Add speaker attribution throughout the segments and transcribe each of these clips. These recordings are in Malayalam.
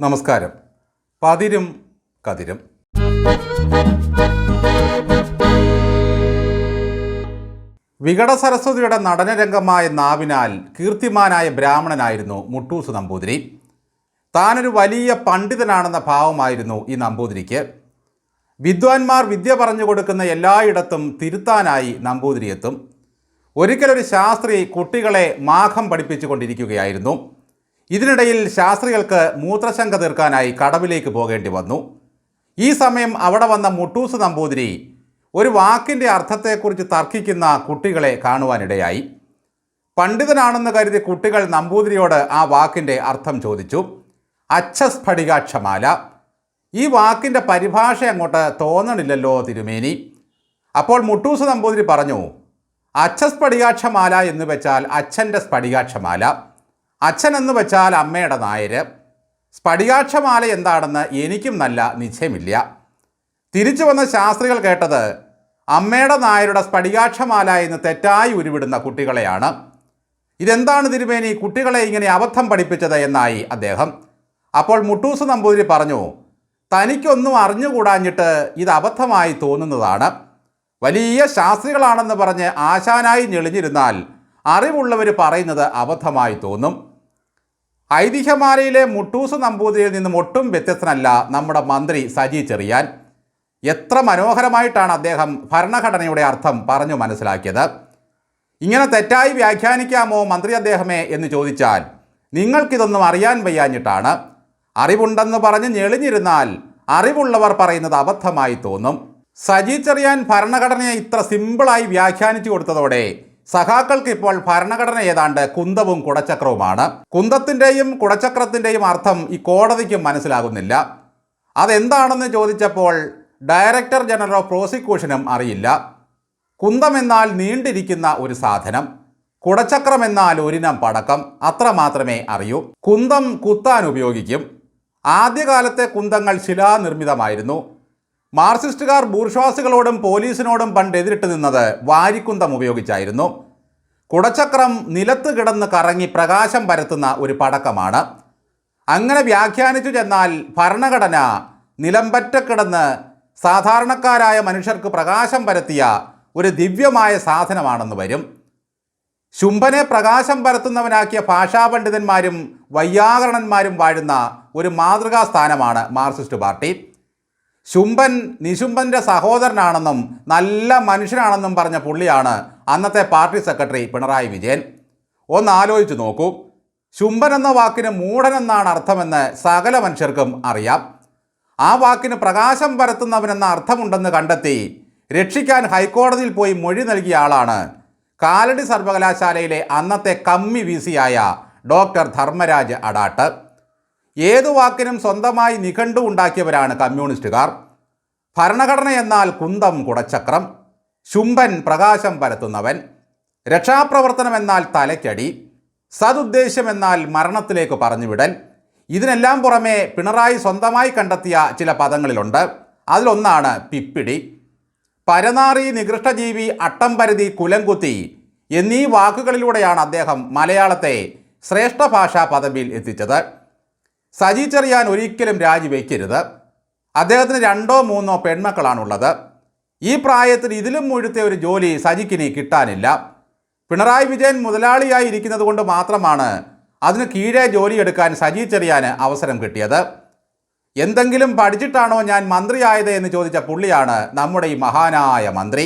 Speaker 1: നമസ്കാരം. പതിരും കതിരും. വികട സരസ്വതിയുടെ നടനരംഗമായ നാവിനാൽ കീർത്തിമാനായ ബ്രാഹ്മണനായിരുന്നു മുട്ടൂസ് നമ്പൂതിരി. താനൊരു വലിയ പണ്ഡിതനാണെന്ന ഭാവമായിരുന്നു ഈ നമ്പൂതിരിക്ക്. വിദ്വാൻമാർ വിദ്യ പറഞ്ഞു കൊടുക്കുന്ന എല്ലായിടത്തും തിരുത്താനായി നമ്പൂതിരി എത്തും. ഒരിക്കലൊരു ശാസ്ത്രി കുട്ടികളെ മാഘം പഠിപ്പിച്ചു കൊണ്ടിരിക്കുകയായിരുന്നു. ഇതിനിടയിൽ ശാസ്ത്രികൾക്ക് മൂത്രശങ്ക തീർക്കാനായി കടവിലേക്ക് പോകേണ്ടി വന്നു. ഈ സമയം അവിടെ വന്ന മുട്ടൂസ് നമ്പൂതിരി ഒരു വാക്കിന്റെ അർത്ഥത്തെക്കുറിച്ച് തർക്കിക്കുന്ന കുട്ടികളെ കാണുവാനിടയായി. പണ്ഡിതനാണെന്ന് കരുതി കുട്ടികൾ നമ്പൂതിരിയോട് ആ വാക്കിന്റെ അർത്ഥം ചോദിച്ചു. അച്ഛസ്ഫടികാക്ഷമാല. ഈ വാക്കിന്റെ പരിഭാഷ അങ്ങോട്ട് തോന്നണില്ലല്ലോ തിരുമേനി. അപ്പോൾ മുട്ടൂസ് നമ്പൂതിരി പറഞ്ഞു അച്ഛസ്ഫടികാക്ഷമാല എന്ന് വെച്ചാൽ അച്ഛന്റെ സ്ഫടികാക്ഷമാല. അച്ഛൻ എന്ന് വെച്ചാൽ അമ്മയുടെ നായര്. സ്ഫടികാക്ഷമാല എന്താണെന്ന് എനിക്കും നല്ല നിശ്ചയമില്ല. തിരിച്ചു വന്ന ശാസ്ത്രികൾ കേട്ടത് അമ്മയുടെ നായരുടെ സ്ഫടികാക്ഷമാല എന്ന് തെറ്റായി ഉരുവിടുന്ന കുട്ടികളെയാണ്. ഇതെന്താണ് തിരുമേനി? കുട്ടികളെ ഇങ്ങനെ അബദ്ധം പഠിപ്പിച്ചത് എന്നായി അദ്ദേഹം. അപ്പോൾ മുട്ടൂസ് നമ്പൂതിരി പറഞ്ഞു തനിക്കൊന്നും അറിഞ്ഞുകൂടാഞ്ഞിട്ട് ഇത് അബദ്ധമായി തോന്നുന്നതാണ്. വലിയ ശാസ്ത്രികളാണെന്ന് പറഞ്ഞ് ആശാനായി ഞെളിഞ്ഞിരുന്നാൽ അറിവുള്ളവർ പറയുന്നത് അബദ്ധമായി തോന്നും. ഐതിഹ്യമാലയിലെ മുട്ടൂസ് നമ്പൂതിരിയിൽ നിന്നും ഒട്ടും വ്യത്യസ്തനല്ല നമ്മുടെ മന്ത്രി സജി ചെറിയാൻ. എത്ര മനോഹരമായിട്ടാണ് അദ്ദേഹം ഭരണഘടനയുടെ അർത്ഥം പറഞ്ഞു മനസ്സിലാക്കിയത്. ഇങ്ങനെ തെറ്റായി വ്യാഖ്യാനിക്കാമോ മന്ത്രി അദ്ദേഹമേ എന്ന് ചോദിച്ചാൽ നിങ്ങൾക്കിതൊന്നും അറിയാൻ വയ്യാഞ്ഞിട്ടാണ്. അറിവുണ്ടെന്ന് പറഞ്ഞ് ഞെളിഞ്ഞിരുന്നാൽ അറിവുള്ളവർ പറയുന്നത് അബദ്ധമായി തോന്നും. സജി ചെറിയാൻ ഭരണഘടനയെ ഇത്ര സിമ്പിളായി വ്യാഖ്യാനിച്ചു കൊടുത്തതോടെ സഖാക്കൾക്ക് ഇപ്പോൾ ഭരണഘടന ഏതാണ്ട് കുന്തവും കുടച്ചക്രവുമാണ്. കുന്തത്തിന്റെയും കുടച്ചക്രത്തിന്റെയും അർത്ഥം ഈ കോടതിക്കും മനസ്സിലാകുന്നില്ല. അതെന്താണെന്ന് ചോദിച്ചപ്പോൾ ഡയറക്ടർ ജനറൽ ഓഫ് പ്രോസിക്യൂഷനും അറിയില്ല. കുന്തം എന്നാൽ നീണ്ടിരിക്കുന്ന ഒരു സാധനം കുടച്ചക്രം എന്നാൽ ഒരിനം പടക്കം അത്ര മാത്രമേ അറിയൂ. കുന്തം കുത്താൻ ഉപയോഗിക്കും. ആദ്യകാലത്തെ കുന്തങ്ങൾ ശിലാനിർമ്മിതമായിരുന്നു. മാർക്സിസ്റ്റുകാർ ബൂർഷ്വാസികളോടും പോലീസിനോടും പണ്ട് എതിരിട്ട് നിന്നത് വാരിക്കുന്തം ഉപയോഗിച്ചായിരുന്നു. കുടച്ചക്രം നിലത്ത് കിടന്ന് കറങ്ങി പ്രകാശം പരത്തുന്ന ഒരു പടക്കമാണ്. അങ്ങനെ വ്യാഖ്യാനിച്ചു ചെന്നാൽ ഭരണഘടന നിലമ്പറ്റ കിടന്ന് സാധാരണക്കാരായ മനുഷ്യർക്ക് പ്രകാശം പരത്തിയ ഒരു ദിവ്യമായ സാധനമാണെന്ന് വരും. ശുംഭനെ പ്രകാശം പരത്തുന്നവനാക്കിയ ഭാഷാപണ്ഡിതന്മാരും വൈയാകരണന്മാരും വാഴുന്ന ഒരു മാതൃകാ സ്ഥാനമാണ് മാർക്സിസ്റ്റ് പാർട്ടി. ശുംഭൻ നിശുംഭന്റെ സഹോദരനാണെന്നും നല്ല മനുഷ്യനാണെന്നും പറഞ്ഞ പുള്ളിയാണ് അന്നത്തെ പാർട്ടി സെക്രട്ടറി പിണറായി വിജയൻ. ഒന്ന് ആലോചിച്ച് നോക്കൂ. ശുംഭൻ എന്ന വാക്കിന് മൂഢൻ എന്നാണ് അർത്ഥമെന്ന് സകല മനുഷ്യർക്കും അറിയാം. ആ വാക്കിന് പ്രകാശം പരത്തുന്നവനെന്ന അർത്ഥമുണ്ടെന്ന് കണ്ടെത്തി രക്ഷിക്കാൻ ഹൈക്കോടതിയിൽ പോയി മൊഴി നൽകിയ ആളാണ് കാലടി സർവകലാശാലയിലെ അന്നത്തെ കമ്മി വി സിയായ ഡോക്ടർ ധർമ്മരാജ് അടാട്ട്. ഏതു വാക്കിനും സ്വന്തമായി നിഘണ്ടു ഉണ്ടാക്കിയവരാണ് കമ്മ്യൂണിസ്റ്റുകാർ. ഭരണഘടന എന്നാൽ കുന്തം കുടച്ചക്രം ശുംഭൻ പ്രകാശം പരത്തുന്നവൻ രക്ഷാപ്രവർത്തനം എന്നാൽ തലയ്ക്കടി സതുദ്ദേശം എന്നാൽ മരണത്തിലേക്ക് പറഞ്ഞുവിടൽ. ഇതിനെല്ലാം പുറമെ പിണറായി സ്വന്തമായി കണ്ടെത്തിയ ചില പദങ്ങളിലുണ്ട്. അതിലൊന്നാണ് പിപ്പിടി. പരനാറി നികൃഷ്ടജീവി അട്ടംപരുതി കുലംകുത്തി എന്നീ വാക്കുകളിലൂടെയാണ് അദ്ദേഹം മലയാളത്തെ ശ്രേഷ്ഠ ഭാഷാ പദവിയിൽ എത്തിച്ചത്. സജി ചെറിയാൻ ഒരിക്കലും രാജിവെക്കരുത്. അദ്ദേഹത്തിന് രണ്ടോ മൂന്നോ പെൺമക്കളാണുള്ളത്. ഈ പ്രായത്തിൽ ഇതിലും മുഴുത്ത ഒരു ജോലി സജിക്കിനി കിട്ടാനില്ല. പിണറായി വിജയൻ മുതലാളിയായി ഇരിക്കുന്നത് കൊണ്ട് മാത്രമാണ് അതിന് കീഴേ ജോലിയെടുക്കാൻ സജി ചെറിയാന് അവസരം കിട്ടിയത്. എന്തെങ്കിലും പഠിച്ചിട്ടാണോ ഞാൻ മന്ത്രിയായത് എന്ന് ചോദിച്ച പുള്ളിയാണ് നമ്മുടെ ഈ മഹാനായ മന്ത്രി.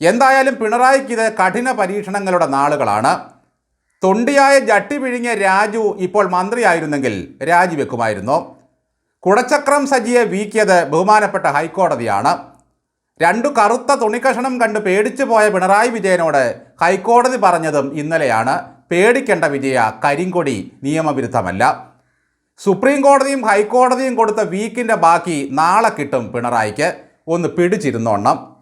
Speaker 1: എന്തായാലും പിണറായിക്ക് ഇത് കഠിന പരീക്ഷണങ്ങളുടെ നാളുകളാണ്. തൊണ്ടിയായ ജട്ടി പിഴിഞ്ഞ രാജു ഇപ്പോൾ മന്ത്രിയായിരുന്നെങ്കിൽ രാജിവെക്കുമായിരുന്നു. കുടച്ചക്രം സജിയെ വീക്കിയത് ബഹുമാനപ്പെട്ട ഹൈക്കോടതിയാണ്. രണ്ടു കറുത്ത തുണിക്കഷണം കണ്ട് പേടിച്ചു പോയ പിണറായി വിജയനോട് ഹൈക്കോടതി പറഞ്ഞതും ഇന്നലെയാണ്. പേടിക്കേണ്ട വിജയ കരിങ്കൊടി നിയമവിരുദ്ധമല്ല. സുപ്രീം കോടതിയും ഹൈക്കോടതിയും കൊടുത്ത വീക്കിന്റെ ബാക്കി നാളെ കിട്ടും പിണറായിക്ക്. ഒന്ന് പിടിച്ചിരുന്നോണം.